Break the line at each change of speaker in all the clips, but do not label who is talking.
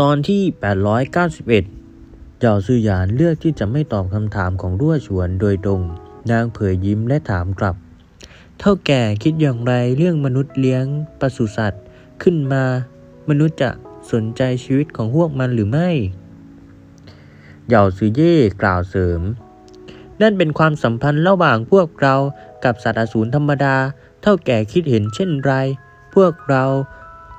ตอนที่ 891 เจ้าซื่อหยานเลือกที่จะไม่ตอบคำถามของรั่วฉวนโดยตรง นางเผยยิ้มและถามกลับ เท่าแก่คิดอย่างไรเรื่องมนุษย์เลี้ยงปศุสัตว์ ขึ้นมา มนุษย์จะสนใจชีวิตของพวกมันหรือไม่เหยาซือเย่กล่าวเสริม นั่นเป็นความสัมพันธ์ระหว่างพวกเรากับสัตว์อสูรธรรมดา เท่าแก่คิดเห็นเช่นไร พวกเรา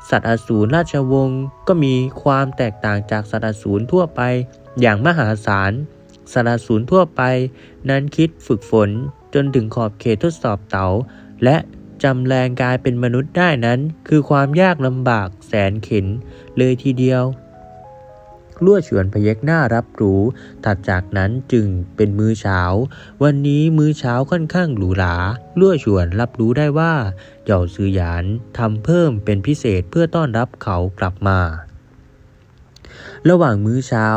สัตว์อสูรราชวงศ์ก็มีความแตกต่างจากสัตว์อสูรทั่วไปอย่างมหาศาล สัตว์อสูรทั่วไป นั้นคิดฝึกฝนจนถึงขอบเขตทดสอบเต๋า และจำแรงกายเป็นมนุษย์ได้นั้น คือความยากลำบากแสนเข็นเลยทีเดียว ลั่วฉวนพยักหน้ารับรู้ ถัดจากนั้นจึงเป็นมื้อเช้า วันนี้มื้อเช้าค่อนข้างหรูหราลั่วฉวนรับรู้ได้ว่าเหย่าซือหยานทำเพิ่มเป็นพิเศษเพื่อต้อนรับเขากลับมา ระหว่างมื้อเช้า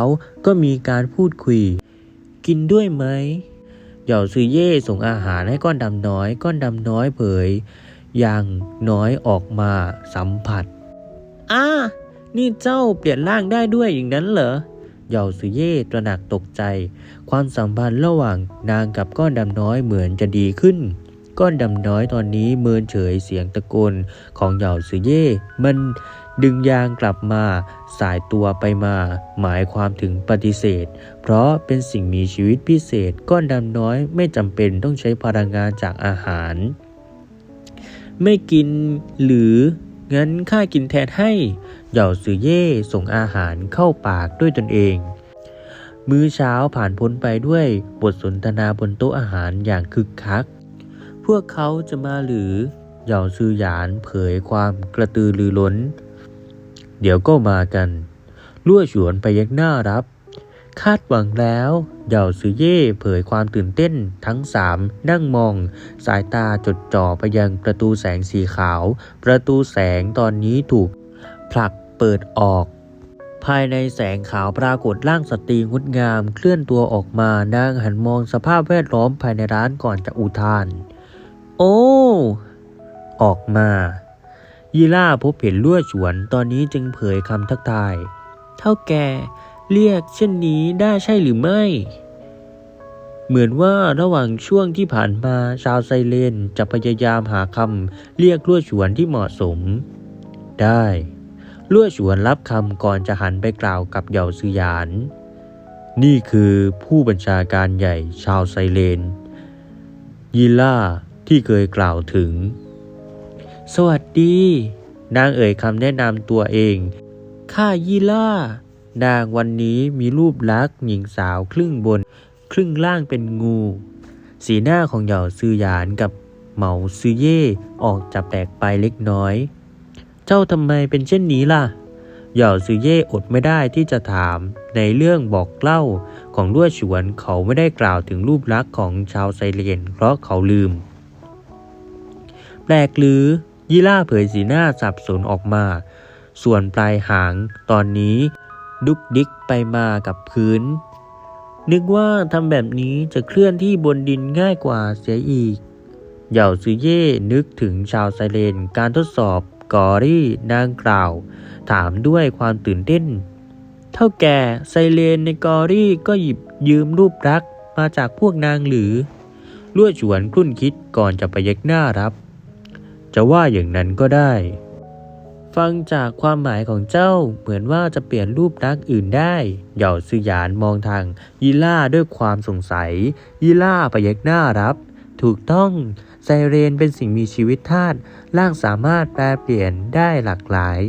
ก็มีการพูดคุย กินด้วยไหมเหย่าซือเย่ส่งอาหารให้ก้อนดำน้อย ก้อนดำน้อยเผยอย่างน้อยออกมาสัมผัส อ้า นี่เจ้าเปลี่ยนร่างได้ด้วยอย่างนั้นเหรอเหย่าซือเย่ตระหนักตกใจ ความสัมพันธ์ระหว่างนางกับก้อนดำน้อยเหมือนจะดีขึ้น ก้อนดำน้อยตอนนี้เมินเฉยเสียงตะโกนของเหย่าซือเย่ มันดึงยางกลับมา สายตัวไปมา หมายความถึงปฏิเสธ เพราะเป็นสิ่งมีชีวิตพิเศษ ก้อนดำน้อยไม่จำเป็นต้องใช้พลังงานจากอาหาร ไม่กินหรืองั้นข้ากินแทนให้ เหย่าซือเย่ส่งอาหารเข้าปากด้วยตนเอง มื้อเช้าผ่านพ้นไปด้วยบทสนทนาบนโต๊ะอาหารอย่างคึกคัก พวกเขาจะมาหรือเหย่าซือหยานเผยความกระตือรือร้น เดี๋ยวก็มากันลั่วฉวนไปยักหน้ารับ คาดหวังแล้วเหย่าซือเย่เผยความตื่นเต้นทั้งสามนั่งมอง สายตาจดจ่อไปยังประตูแสงสีขาว ประตูแสงตอนนี้ถูกผลัก เปิดออก ภายในแสงขาวปรากฏร่างสตรีงดงามเคลื่อนตัวออกมานางหันมองสภาพแวดล้อมภายในร้านก่อนจะอุทาน โอ้ ออกมายีล่าพบเห็นลั่วฉวนตอนนี้จึงเผยคำทักทาย เท่าแกเรียกเช่นนี้ได้ใช่หรือไม่ เหมือนว่าระหว่างช่วงที่ผ่านมาชาวไซเลนจะพยายามหาคำเรียกลั่วฉวนที่เหมาะสม ได้ ลั่วฉวนรับคำก่อนจะหันไปกล่าวกับเหย่าซือหยาน นี่คือผู้บัญชาการใหญ่ชาวไซเลน ยีล่าที่เคยกล่าวถึง สวัสดี นางเอ่ยคำแนะนำตัวเอง ข้ายีล่า นางวันนี้มีรูปลักษณ์หญิงสาวครึ่งบน ครึ่งล่างเป็นงู สีหน้าของเหย่าซือหยานกับเหมาซือเย่ออกจะแปลกไปเล็กน้อย เจ้าทำไมเป็นเช่นนี้ล่ะ เหย่าซือเย่อดไม่ได้ที่จะถาม ในเรื่องบอกเล่าของลั่วฉวนเขาไม่ได้กล่าวถึงรูปลักษณ์ของชาวไซเลียนเพราะเขาลืม แปลกหรือยีล่าเผยสีหน้าสับสนออกมา ส่วนปลายหางตอนนี้ ดุกดิกไปมากับพื้น นึกว่าทำแบบนี้จะเคลื่อนที่บนดินง่ายกว่าเสียอีก เหย่าซือเย่นึกถึงชาวไซเลนการทดสอบ กอรี่นางกล่าว ถามด้วยความตื่นเต้น เท่าแก่ไซเลนในกอรี่ก็หยิบยืมรูปรักมาจากพวกนางหรือลั่วฉวนครุ่นคิดก่อนจะไปยักหน้ารับ จะว่าอย่างนั้นก็ได้ ฟังจากความหมายของเจ้าเหมือนว่าจะเปลี่ยนรูปลักอื่นได้ เหย่าซือหยานมองทางยีล่าด้วยความสงสัย ยีล่าไปยักหน้ารับ ถูกต้อง ไซเรนเป็นสิ่งมีชีวิตธาตุร่างสามารถแปลเปลี่ยนได้หลากหลาย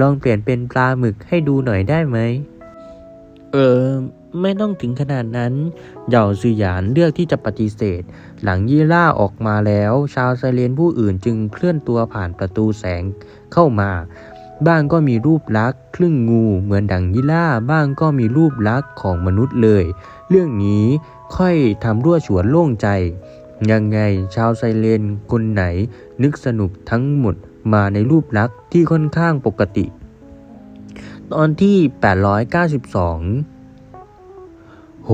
ลองเปลี่ยนเป็นปลาหมึกให้ดูหน่อยได้ไหม เออ ไม่ต้องถึงขนาดนั้น เหย่าซือหยานเลือกที่จะปฏิเสธ หลังยี่ล่าออกมาแล้ว ชาวไซเลนผู้อื่นจึงเคลื่อนตัวผ่านประตูแสงเข้ามา บ้างก็มีรูปลักษณ์ครึ่งงูเหมือนดังยี่ล่า บ้างก็มีรูปลักษณ์ของมนุษย์เลย เรื่องนี้ค่อยทำรั่วฉวนโล่งใจ ยังไงชาวไซเลนคนไหนนึกสนุกทั้งหมดมาในรูปลักษณ์ที่ค่อนข้างปกติ ตอนที่ 892 โห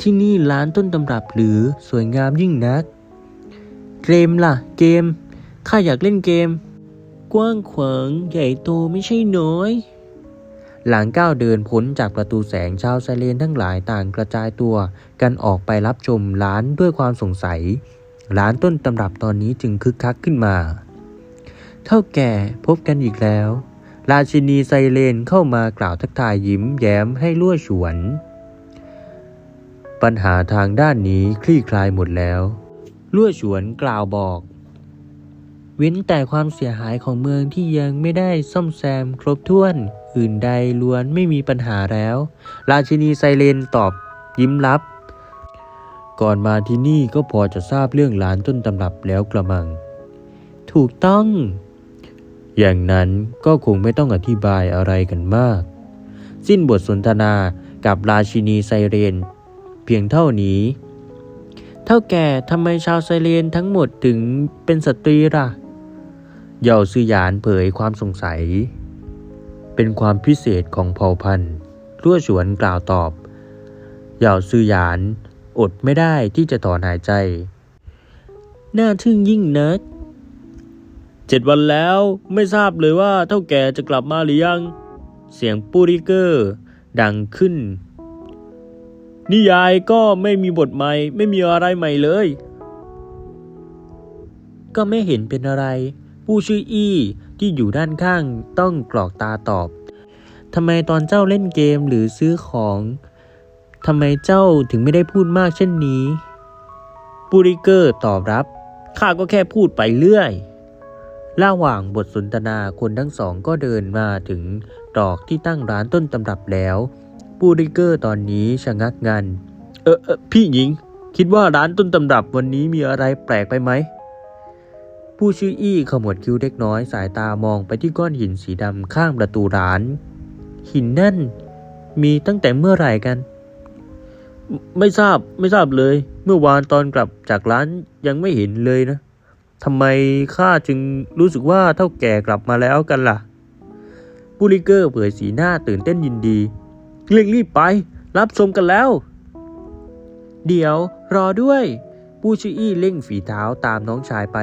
ที่นี่ร้านต้นตำรับหรือสวยงามยิ่งนัก เกมล่ะ เกม ข้าอยากเล่นเกม กว้างขวางใหญ่โตไม่ใช่น้อย หลังก้าวเดินพ้นจากประตูแสงชาวไซเรนทั้งหลายต่างกระจายตัวกันออกไปรับชมร้านด้วยความสงสัย ร้านต้นตำรับตอนนี้จึงคึกคักขึ้นมา เท่าแก่พบกันอีกแล้ว ราชินีไซเรนเข้ามากล่าวทักทายยิ้มแย้มให้ลั่วฉวน ปัญหาทางด้านนี้คลี่คลายหมดแล้วลั่วฉวนกล่าวบอกเว้นแต่ความเสียหายของเมืองที่ยังไม่ได้ซ่อมแซมครบถ้วน อื่นใดล้วนไม่มีปัญหาแล้ว ราชินีไซเรนตอบยิ้มรับ ก่อนมาที่นี่ก็พอจะทราบเรื่องร้านต้นตำรับแล้วกระมัง ถูกต้อง อย่างนั้นก็คงไม่ต้องอธิบายอะไรกันมาก สิ้นบทสนทนากับราชินีไซเรน เพียงเท่านี้ เท่าแก่ทำไมชาวไซเรนทั้งหมดถึงเป็นสตรีล่ะเหย่าซือหยานเผยความสงสัย เป็นความพิเศษของเผ่าพันธุ์รั่วฉวนกล่าวตอบเหย่าซือหยาน อดไม่ได้ที่จะถอนหายใจ น่าทึ่งยิ่งนักเจ็ดวันแล้วไม่ทราบเลยว่าเท่าแก่จะกลับมาหรือยัง เสียงปูริเกอร์ ดังขึ้น นิยายก็ไม่มีบทใหม่ ไม่มีอะไรใหม่เลย ก็ไม่เห็นเป็นอะไร ผู้ชื่ออี้ ที่อยู่ด้านข้างต้องกรอกตาตอบทำไมตอนเจ้าเล่นเกมหรือซื้อของทำไมเจ้าถึงไม่ได้พูดมากเช่นนี้ปูริเกอร์ตอบรับข้าก็แค่พูดไปเรื่อยระหว่างบทสนทนาคนทั้งสองก็เดินมาถึงตรอกที่ตั้งร้านต้นตำรับแล้วปูริเกอร์ตอนนี้ชะงักงัน เออเออพี่หญิง คิดว่าร้านต้นตำรับวันนี้มีอะไรแปลกไปไหม ผู้ชื่ออี้ขมวดคิ้วเล็กน้อยสายตามองไปที่ก้อนหินสีดำข้างประตูร้าน หินนั่นมีตั้งแต่เมื่อไหร่กัน ไม่ทราบไม่ทราบเลย เมื่อวานตอนกลับจากร้านยังไม่เห็นเลยนะทำไมข้าจึงรู้สึกว่าเท่าแก่กลับมาแล้วกันล่ะบูริเกอร์เผยสีหน้าตื่นเต้นยินดีเร่งรีบไป รับชมกันแล้ว เดี๋ยวรอด้วยผู้ชื่ออี้เร่งฝีเท้าตามน้องชายไป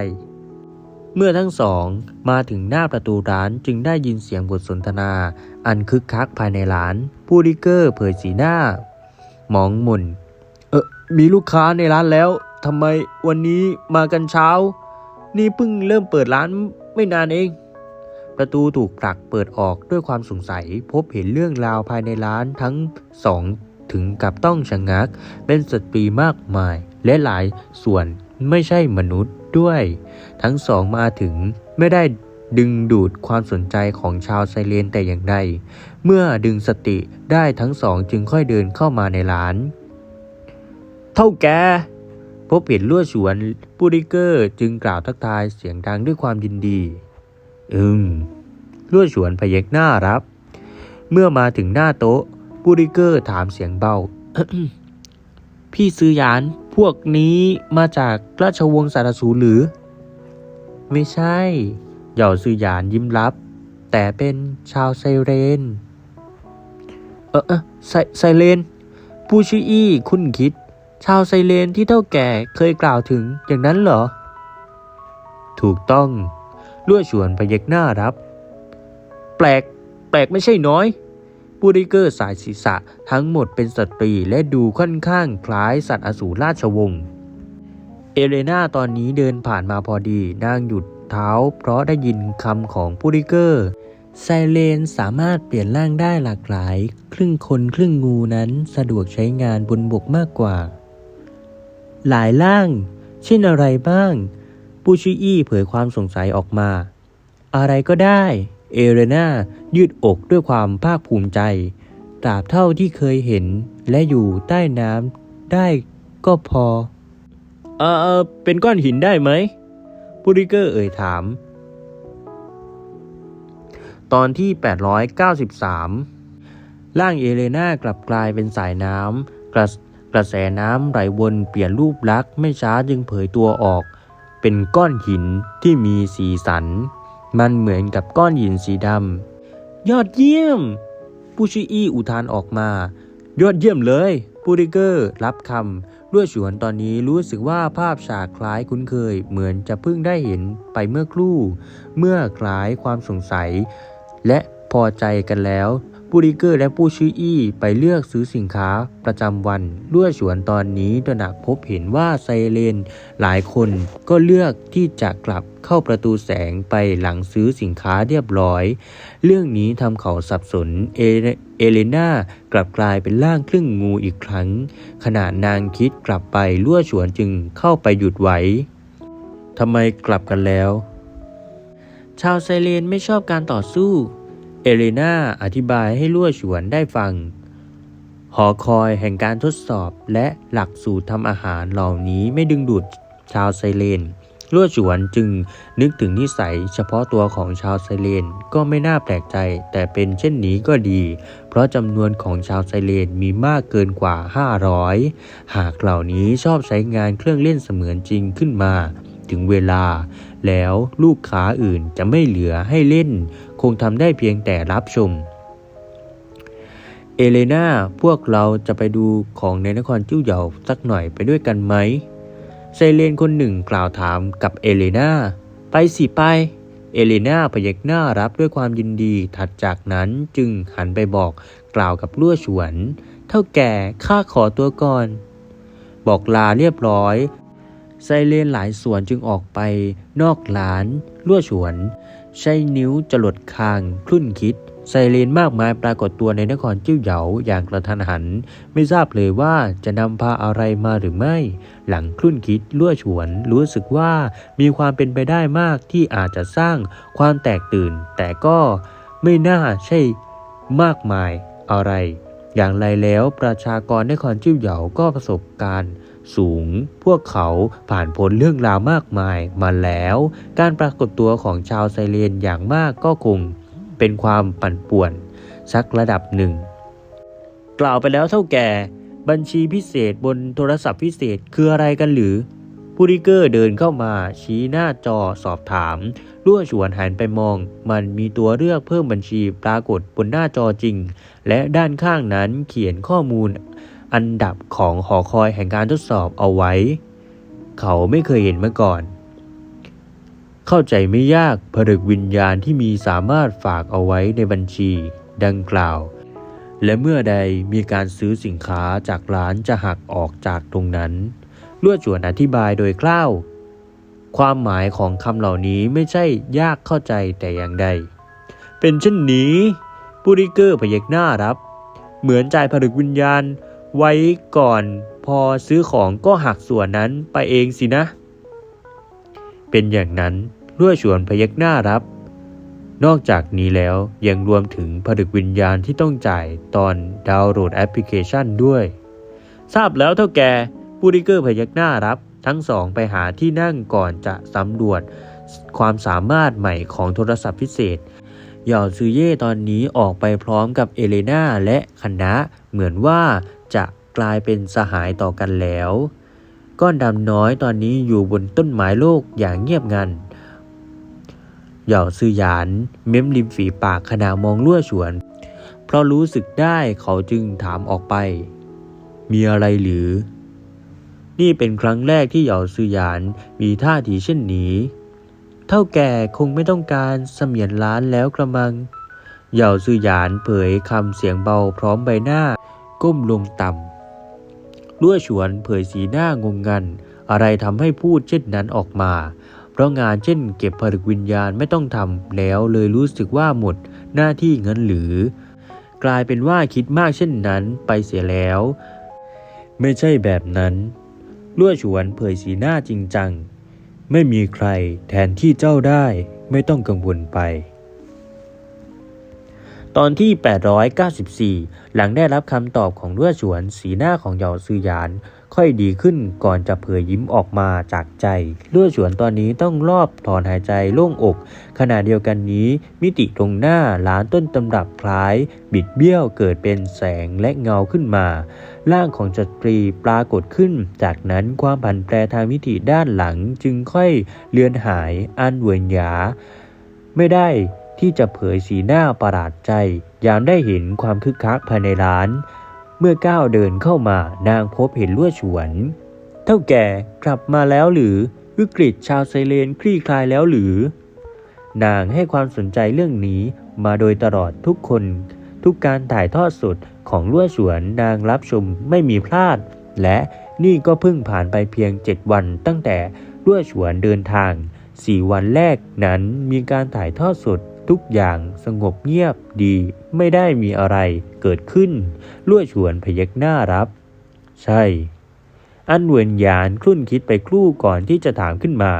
เมื่อทั้งสองมาถึงหน้าประตูร้านจึงได้ยินเสียงบทสนทนา อันคึกคักภายในร้าน ผู้ริเกอร์เผยสีหน้า มองหม่นเออมีลูกค้าในร้านแล้วทำไมวันนี้มากันเช้า นี่เพิ่งเริ่มเปิดร้านไม่นานเอง ประตูถูกผลักเปิดออกด้วยความสงสัย พบเห็นเรื่องราวภายในร้านทั้งสองถึงกับต้องชะงงัก เป็นสตรีมากมาย และหลายส่วนไม่ใช่มนุษย์ ด้วย ทั้งสองมาถึงไม่ได้ดึงดูดความสนใจของชาวไซเรนแต่อย่างใด เมื่อดึงสติได้ทั้งสองจึงค่อยเดินเข้ามาในร้าน เท่าแก พบเห็นลั่วฉวนปูริเกอร์จึงกล่าวทักทายเสียงดังด้วยความยินดี อืมลั่วฉวนพยักหน้ารับ เมื่อมาถึงหน้าโต๊ะปูริเกอร์ถามเสียงเบา พี่ซื้อยานพวกนี้มาจากราชวงศ์สารสูรหรือ ไม่ใช่ เหย่าซื้อยานยิ้มรับ แต่เป็นชาวไซเรน เออเออไซไซเรนผู้ชื่ออี้คุณคิด ชาวไซเรนที่เท่าแก่เคยกล่าวถึงอย่างนั้นเหรอ ถูกต้อง ลั่วฉวนพยักหน้ารับ แปลก แปลกไม่ใช่น้อย บูริเกอร์สายศีรษะทั้งหมดเป็นสตรีและดูค่อนข้างคล้ายสัตว์อสูรราชวงศ์ เอเลนาตอนนี้เดินผ่านมาพอดีนางหยุดเท้าเพราะได้ยินคำของบูริเกอร์ไซเลนสามารถเปลี่ยนร่างได้หลากหลาย ครึ่งคนครึ่งงูนั้นสะดวกใช้งานบนบกมากกว่า หลายร่าง เช่นอะไรบ้าง ปูชิอี้เผยความสงสัยออกมา อะไรก็ได้ เอเรนายืดอกด้วยความภาคภูมิใจ ตราบเท่าที่เคยเห็นและอยู่ใต้น้ำได้ก็พอ เออเป็นก้อนหินได้ไหมปูริเกอร์เอ่ยถาม ตอนที่ 893 ร่างเอเลนากลับกลายเป็นสายน้ำกระกระแสน้ำไหลวนเปลี่ยนรูปลักษณ์ไม่ช้าจึงเผยตัวออก เป็นก้อนหินที่มีสีสัน มันเหมือนกับก้อนหินสีดำ ยอดเยี่ยม ผู้ชิออี้อุทานออกมา ยอดเยี่ยมเลยปูริเกอร์รับคำด้วยสวนตอนนี้รู้สึกว่าภาพฉากคล้ายคุ้นเคย เหมือนจะเพิ่งได้เห็นไปเมื่อครู่ เมื่อคล้ายความสงสัย และพอใจกันแล้ว ผู้ริเกอร์และผู้ชื่ออี้ไปเลือกซื้อสินค้าประจำวันรั่วฉวนตอนนี้ตระหนักพบเห็นว่าไซเรนหลายคนก็เลือกที่จะกลับเข้าประตูแสงไปหลังซื้อสินค้าเรียบร้อย เรื่องนี้ทำเขาสับสนเอเอเลนากลับกลายเป็นร่างครึ่งงูอีกครั้ง ขณะนางคิดกลับไปรั่วฉวนจึงเข้าไปหยุดไว้ทำไมกลับกันแล้ว ชาวไซเรนไม่ชอบการต่อสู้ เอเลนาอธิบายให้ลั่วฉวนได้ฟัง หอคอยแห่งการทดสอบและหลักสูตรทำอาหารเหล่านี้ไม่ดึงดูดชาวไซเรนลั่วฉวนจึงนึกถึงนิสัยเฉพาะตัวของชาวไซเรนก็ไม่น่าแปลกใจ แต่เป็นเช่นนี้ก็ดี เพราะจำนวนของชาวไซเรนมีมากเกินกว่า 500 หากเหล่านี้ชอบใช้งานเครื่องเล่นเสมือนจริงขึ้นมา ถึงเวลา แล้วลูกค้าอื่นจะไม่เหลือให้เล่น คงทำได้เพียงแต่รับชม เอเลนาพวกเราจะไปดูของในนครจิ้วเหยาสักหน่อยไปด้วยกันไหมไซเลนคนหนึ่งกล่าวถามกับเอเลนาไปสิไป เอเลนาพยักหน้ารับด้วยความยินดี ถัดจากนั้นจึงหันไปบอกกล่าวกับลั่วฉวน เท่าแก่ข้าขอตัวก่อน บอกลาเรียบร้อยไซเรนหลายส่วนจึงออกไปนอกร้านลั่วฉวน ใช้นิ้วจรดคางคลุ่นคิด ไซเรนมากมายปรากฏตัวในนครจิ้วเหยาอย่างกระทันหัน ไม่ทราบเลยว่าจะนำพาอะไรมาหรือไม่ หลังคลุ่นคิดลั่วฉวน รู้สึกว่ามีความเป็นไปได้มากที่อาจจะสร้างความแตกตื่น แต่ก็ไม่น่าใช่มากมายอะไร อย่างไรแล้วประชากรนครจิ้วเหยาก็ประสบการณ์สูง พวกเขาผ่านพ้นเรื่องราวมากมายมาแล้ว การปรากฏตัวของชาวไซเรนอย่างมากก็คงเป็นความปั่นป่วนสักระดับหนึ่ง กล่าวไปแล้วเท่าแก่ บัญชีพิเศษบนโทรศัพท์พิเศษคืออะไรกันหรือ ผู้ริเกอร์เดินเข้ามาชี้หน้าจอสอบถามรั่วฉวนหันไปมอง มันมีตัวเลือกเพิ่มบัญชีปรากฏบนหน้าจอจริง และด้านข้างนั้นเขียนข้อมูลอันดับของหอคอยแห่งการทดสอบเอาไว้ เขาไม่เคยเห็นมาก่อน เข้าใจไม่ยากผลึกวิญญาณที่มีสามารถฝากเอาไว้ในบัญชีดังกล่าว และเมื่อใดมีการซื้อสินค้าจากร้านจะหักออกจากตรงนั้น ลวดจวนอธิบายโดยคร่าว ความหมายของคำเหล่านี้ไม่ใช่ยากเข้าใจแต่อย่างใด เป็นเช่นนี้ผู้ริเกอร์พยักหน้ารับ เหมือนจ่ายผลึกวิญญาณไว้ก่อนพอซื้อของก็หักส่วนนั้นไปเองสินะ เป็นอย่างนั้นรั่วฉวนพยักหน้ารับ นอกจากนี้แล้วยังรวมถึงผลึกวิญญาณที่ต้องจ่ายตอนดาวน์โหลดแอปพลิเคชันด้วย ทราบแล้วเท่าแก บูริเกอร์พยักหน้ารับ ทั้งสองไปหาที่นั่งก่อนจะสำรวจความสามารถใหม่ของโทรศัพท์พิเศษหยาซือเย่ตอนนี้ออกไปพร้อมกับเอเลนาและคณะ เหมือนว่าจะกลายเป็นสหายต่อกันแล้ว ก้อนดำน้อยตอนนี้อยู่บนต้นไม้โลกอย่างเงียบงันหยาซือหยานเม้มริมฝีปากขณะมองลั่วฉวน เพราะรู้สึกได้เขาจึงถามออกไป มีอะไรหรือ นี่เป็นครั้งแรกที่เหยาซือหยานมีท่าทีเช่นนี้ เท่าแก่คงไม่ต้องการเสมียนล้านแล้วกระมัง เหยาซือหยานเผยคำเสียงเบาพร้อมใบหน้า ก้มลงต่ำลั่วฉวนเผยสีหน้างงงัน อะไรทำให้พูดเช่นนั้นออกมา เพราะงานเช่นเก็บผลึกวิญญาณไม่ต้องทำแล้วเลยรู้สึกว่าหมดหน้าที่เงินหรือ กลายเป็นว่าคิดมากเช่นนั้นไปเสียแล้ว ไม่ใช่แบบนั้น ลั่วฉวนเผยสีหน้าจริงจัง ไม่มีใครแทนที่เจ้าได้ไม่ต้องกังวลไป ตอนที่ 894 หลังได้รับคำตอบของลั่วฉวนสีหน้าของเหยาซือหยาน ค่อยดีขึ้นก่อนจะเผยยิ้มออกมาจากใจลั่วฉวนตอนนี้ต้องรอบถอนหายใจโล่งอก ขณะเดียวกันนี้ มิติตรงหน้าร้านต้นตำรับคล้าย บิดเบี้ยวเกิดเป็นแสงและเงาขึ้นมา ร่างของสตรีปรากฏขึ้น จากนั้นความผันแปรทางมิติด้านหลังจึงค่อยเลือนหายอันเหวินหยา ไม่ได้ที่จะเผยสีหน้าประหลาดใจยามได้เห็นความคึกคักภายในร้าน เมื่อก้าวเดินเข้ามานางพบเห็นลวดฉวน เท่าแก่กลับมาแล้วหรือวิกฤตชาวไซเลนคลี่คลายแล้วหรือ นางให้ความสนใจเรื่องนี้มาโดยตลอดทุกคน ทุกการถ่ายทอดสดของลั่วฉวนนางรับชมไม่มีพลาด และนี่ก็เพิ่งผ่านไปเพียง 7 วัน ตั้งแต่ลั่วฉวนเดินทาง 4 วันแรกนั้นมีการถ่ายทอดสด ทุกอย่างสงบเงียบดีไม่ได้มีอะไรเกิดขึ้นลั่วฉวนพยักหน้ารับ ใช่ อันเวินยานครุ่นคิดไปครู่ก่อนที่จะถามขึ้นมา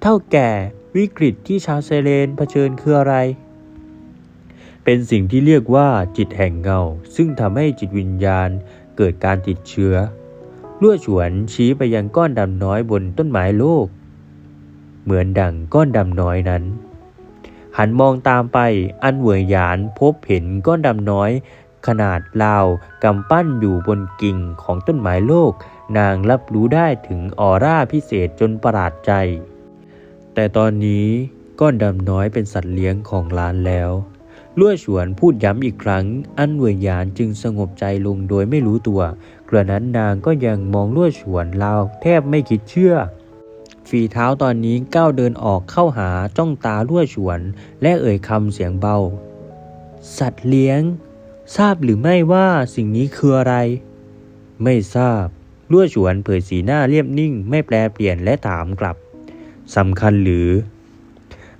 เท่าแก่วิกฤตที่ชาวไซเลนเผชิญคืออะไร เป็นสิ่งที่เรียกว่าจิตแห่งเงา ซึ่งทำให้จิตวิญญาณเกิดการติดเชื้อลั่วฉวนชี้ไปยังก้อนดำน้อยบนต้นไม้โลก เหมือนดังก้อนดำน้อยนั้น หันมองตามไปอันเหวยหยานพบเห็นก้อนดำน้อย ขนาดลาวกำปั้นอยู่บนกิ่งของต้นไม้โลก นางรับรู้ได้ถึงออร่าพิเศษจนประหลาดใจ แต่ตอนนี้ก้อนดำน้อยเป็นสัตว์เลี้ยงของร้านแล้วลั่วฉวนพูดย้ำอีกครั้ง อันเวยหยานจึงสงบใจลงโดยไม่รู้ตัว กระนั้นนางก็ยังมองลั่วฉวนลาวแทบไม่คิดเชื่อ ฝีเท้าตอนนี้ก้าวเดินออกเข้าหาจ้องตาลั่วฉวน และเอ่ยคำเสียงเบา สัตว์เลี้ยง ทราบหรือไม่ว่าสิ่งนี้คืออะไร ไม่ทราบลั่วฉวนเผยสีหน้าเรียบนิ่ง ไม่แปลเปลี่ยนและถามกลับสำคัญหรือ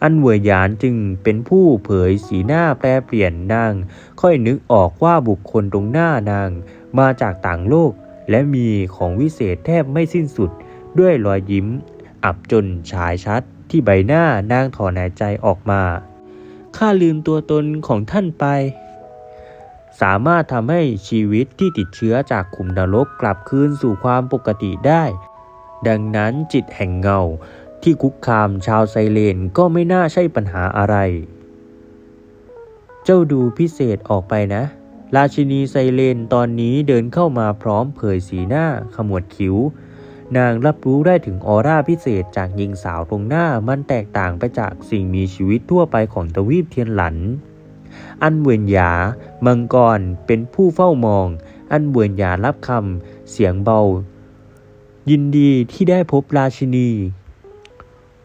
อันเวยหยานจึงเป็นผู้เผยสีหน้าแปลเปลี่ยนนาง ค่อยนึกออกว่าบุคคลตรงหน้านาง มาจากต่างโลก และมีของวิเศษแทบไม่สิ้นสุดด้วยรอยยิ้ม อับจนฉายชัดที่ใบหน้านางถอนหายใจออกมา ข้าลืมตัวตนของท่านไป สามารถทำให้ชีวิตที่ติดเชื้อจากขุมนรกกลับคืนสู่ความปกติได้ ดังนั้นจิตแห่งเงาที่คุกคามชาวไซเลนก็ไม่น่าใช่ปัญหาอะไร เจ้าดูพิเศษออกไปนะ ราชินีไซเลนตอนนี้เดินเข้ามาพร้อมเผยสีหน้าขมวดคิ้ว นางรับรู้ได้ถึงออร่าพิเศษจากหญิงสาวตรงหน้ามันแตกต่างไปจากสิ่งมีชีวิตทั่วไปของทวีปเทียนหลัน อันเวียนหยา มังกรเป็นผู้เฝ้ามอง อันเวียนหยารับคำเสียงเบา ยินดีที่ได้พบราชินี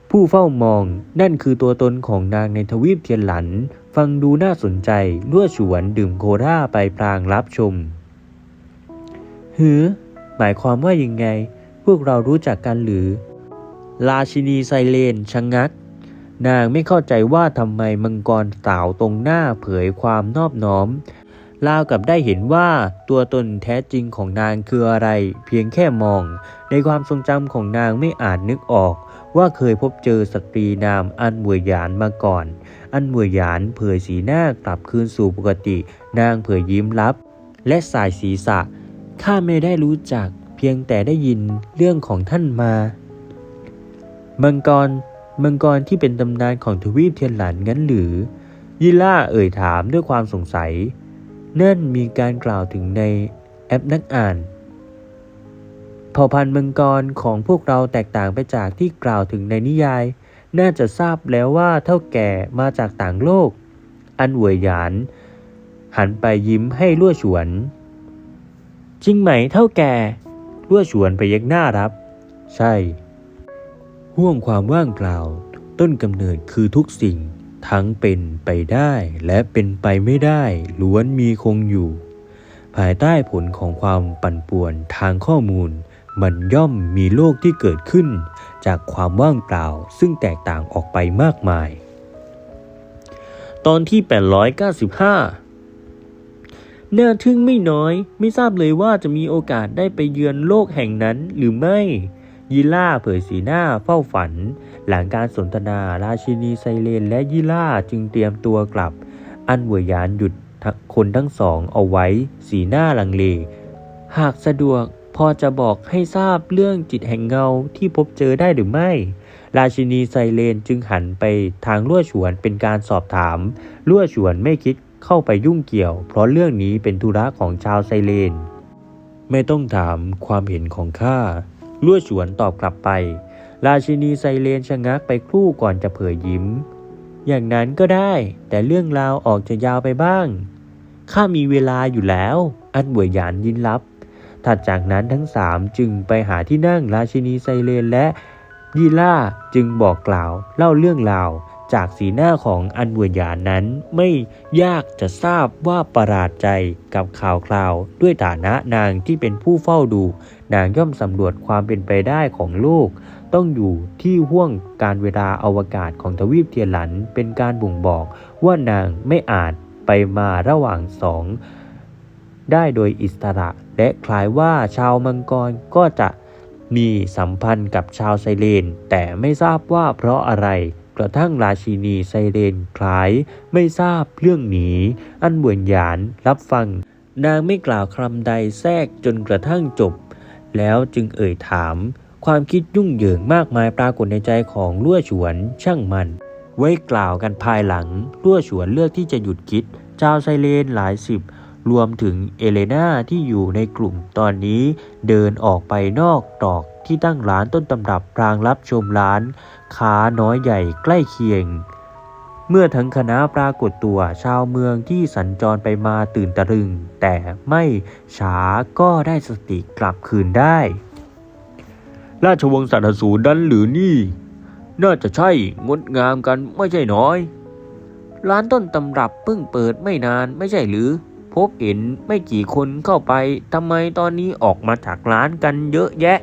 ผู้เฝ้ามองนั่นคือตัวตนของนางในทวีปเทียนหลัน ฟังดูน่าสนใจลั่วฉวนดื่มโคราไปพลางรับชม หือ หมายความว่ายังไง พวกเรารู้จักกันหรือ ราชินีไซเลนชะงงัก นางไม่เข้าใจว่าทำไมมังกรสาวตรงหน้าเผยความนอบน้อมราวกับได้เห็นว่าตัวตนแท้จริงของนางคืออะไร เพียงแค่มอง ในความทรงจำของนางไม่อาจนึกออก ว่าเคยพบเจอสตรีนามอันเวยหยานมาก่อน อันเวยหยานเผยสีหน้ากลับคืนสู่ปกติ นางเผยยิ้มรับ และสายศีรษะข้าไม่ได้รู้จัก พียงแต่ได้ยินเรื่องของท่านมา มังกรมังกรที่เป็นตำนานของทวีปเทียนหลันงั้นหรือ ยิล่าเอ่ยถามด้วยความสงสัย นั่นมีการกล่าวถึงในแอปนักอ่านเผ่าพันธุ์มังกรของพวกเราแตกต่างไปจากที่กล่าวถึงในนิยาย น่าจะทราบแล้วว่าเท่าแก่มาจากต่างโลก อันเหวยหยาน หันไปยิ้มให้ลั่วฉวน จริงไหมเท่าแก่ ลั่วฉวนไปยักหน้ารับ ใช่ ห่วงความว่างเปล่า ต้นกำเนิดคือทุกสิ่ง ทั้งเป็นไปได้และเป็นไปไม่ได้ล้วนมีคงอยู่ ภายใต้ผลของความปั่นป่วนทางข้อมูล มันย่อมมีโลกที่เกิดขึ้น จากความว่างเปล่าซึ่งแตกต่างออกไปมากมาย ตอนที่ 895 น่าทึ่งไม่น้อย ไม่ทราบเลยว่าจะมีโอกาสได้ไปเยือนโลกแห่งนั้นหรือไม่ยิล่าเผยสีหน้าเฝ้าฝัน หลังการสนทนาราชินีไซเลนและยิล่าจึงเตรียมตัวกลับ อันเวยานหยุดคนทั้งสองเอาไว้ สีหน้าลังเล หากสะดวกพอจะบอกให้ทราบเรื่องจิตแห่งเงาที่พบเจอได้หรือไม่ ราชินีไซเลนจึงหันไปทางลั่วฉวนเป็นการสอบถาม ลั่วฉวนไม่คิด เข้าไปยุ่งเกี่ยว เพราะเรื่องนี้เป็นธุระของชาวไซเลน ไม่ต้องถามความเห็นของข้าลั่วฉวนตอบกลับไป ราชินีไซเลนชะงักไปครู่ก่อนจะเผยยิ้ม อย่างนั้นก็ได้ แต่เรื่องราวออกจะยาวไปบ้าง ข้ามีเวลาอยู่แล้ว อันบวยหยานยินรับ ถัดจากนั้นทั้งสามจึงไปหาที่นั่งราชินีไซเลนและยีล่าจึงบอกกล่าวเล่าเรื่องราว จากสีหน้าของอันเวหยานนั้นไม่ยากจะทราบว่าประหลาดใจกับข่าวคราวด้วยฐานะนางที่เป็นผู้เฝ้าดู นางย่อมสำรวจความเป็นไปได้ของโลก ต้องอยู่ที่ห่วงการเวลาอวกาศของทวีปเทียนหลันเป็นการบ่งบอกว่านางไม่อาจไปมาระหว่างสองได้โดยอิสระ และคล้ายว่าชาวมังกรก็จะมีสัมพันธ์กับชาวไซเรนแต่ไม่ทราบว่าเพราะอะไร กระทั่งราชินีไซเรนคล้ายไม่ทราบเรื่องนี้อันบือนหยานรับฟัง นางไม่กล่าวคำใดแทรกจนกระทั่งจบ แล้วจึงเอ่ยถาม ความคิดยุ่งเหยิงมากมายปรากฏในใจของลั่วฉวนช่างมัน ไว้กล่าวกันภายหลังลั่วฉวนเลือกที่จะหยุดคิดชาวไซเรนหลายสิบ รวมถึงเอเลนาที่อยู่ในกลุ่มตอนนี้เดินออกไปนอกตอกที่ตั้งร้านต้นตำรับพรางรับชมร้านค้าน้อยใหญ่ใกล้เคียง เมื่อทั้งคณะปรากฏตัวชาวเมืองที่สัญจรไปมาตื่นตะลึง แต่ไม่ช้าก็ได้สติกลับคืนได้ ราชวงศ์สัตสูรดันหรือนี่ น่าจะใช่งดงามกันไม่ใช่น้อย ร้านต้นตำรับเพิ่งเปิดไม่นานไม่ใช่หรือ พบเห็นไม่กี่คนเข้าไปทำไมตอนนี้ออกมาจากร้านกันเยอะแยะ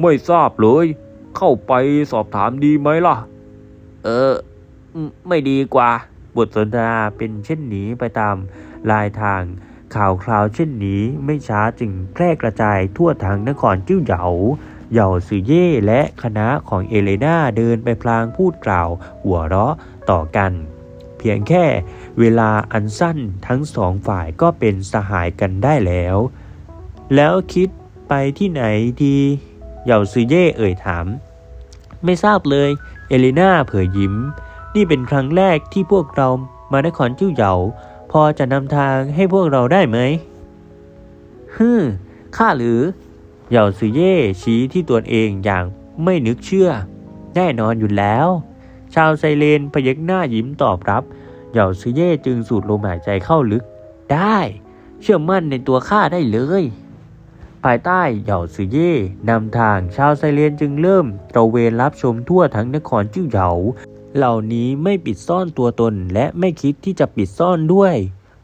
ไม่ทราบเลย เข้าไปสอบถามดีไหมล่ะ เออ ไม่ดีกว่า บทสนทนาเป็นเช่นนี้ไปตามลายทางข่าวคราวเช่นนี้ไม่ช้าจึงแพร่กระจายทั่วทางนครจิ้วเหยาเหยาซือเย่และคณะของเอเลนาเดินไปพลางพูดกล่าวหัวเราะต่อกัน เพียงแค่เวลาอันสั้นทั้งสองฝ่ายก็เป็นสหายกันได้แล้ว แล้วคิดไปที่ไหนดีเหยาซือเย่เอ่ยถาม ไม่ทราบเลย เอเลนาเผยยิ้ม นี่เป็นครั้งแรกที่พวกเรามานครจิ้วเหยา พอจะนำทางให้พวกเราได้ไหมฮึข้าหรือเหยาซือเย่ชี้ที่ตัวเองอย่างไม่นึกเชื่อ แน่นอนอยู่แล้ว ชาวไซเลนพยักหน้ายิ้มตอบรับ เหยาซือเย่จึงสูดลมหายใจเข้าลึก ได้ เชื่อมั่นในตัวข้าได้เลย ภายใต้เหยาซือเย่นำทางชาวไซเลนจึงเริ่มตระเวนรับชมทั่วทั้งนครจิ้วเหยาเหล่านี้ไม่ปิดซ่อนตัวตนและไม่คิดที่จะปิดซ่อนด้วย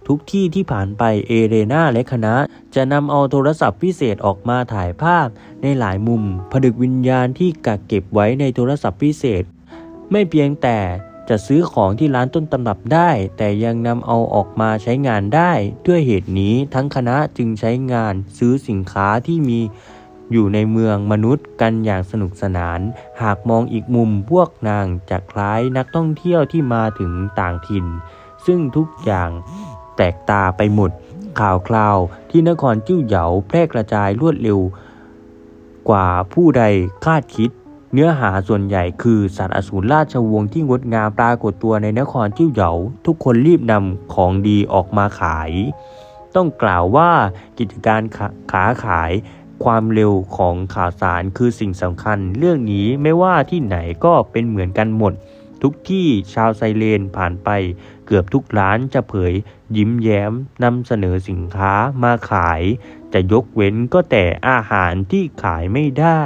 ทุกที่ที่ผ่านไปเอเรนาและคณะ จะนำเอาโทรศัพท์พิเศษออกมาถ่ายภาพในหลายมุม ผดึกวิญญาณที่กักเก็บไว้ในโทรศัพท์พิเศษ ไม่เพียงแต่จะซื้อของที่ร้านต้นตำรับได้ แต่ยังนำเอาออกมาใช้งานได้ ด้วยเหตุนี้ทั้งคณะจึงใช้งานซื้อสินค้าที่มีอยู่ในเมืองมนุษย์กันอย่างสนุกสนาน หากมองอีกมุมพวกนางจะคล้ายนักท่องเที่ยวที่มาถึงต่างถิ่น ซึ่งทุกอย่างแปลกตาไปหมด ข่าวคราวที่นครจิ้วเหยาแพร่กระจายรวดเร็ว กว่าผู้ใดคาดคิด เนื้อหาส่วนใหญ่คือสัตว์อสูรราชวงศ์ที่งดงามปรากฏตัวในนครจิ้วเหยา ทุกคนรีบนำของดีออกมาขาย ต้องกล่าวว่ากิจการขาขาขายความเร็วของข่าวสารคือสิ่งสำคัญ เรื่องนี้ไม่ว่าที่ไหนก็เป็นเหมือนกันหมด ทุกที่ชาวไซเลนผ่านไป เกือบทุกร้านจะเผย ยิ้มแย้มนำเสนอสินค้ามาขาย จะยกเว้นก็แต่อาหารที่ขายไม่ได้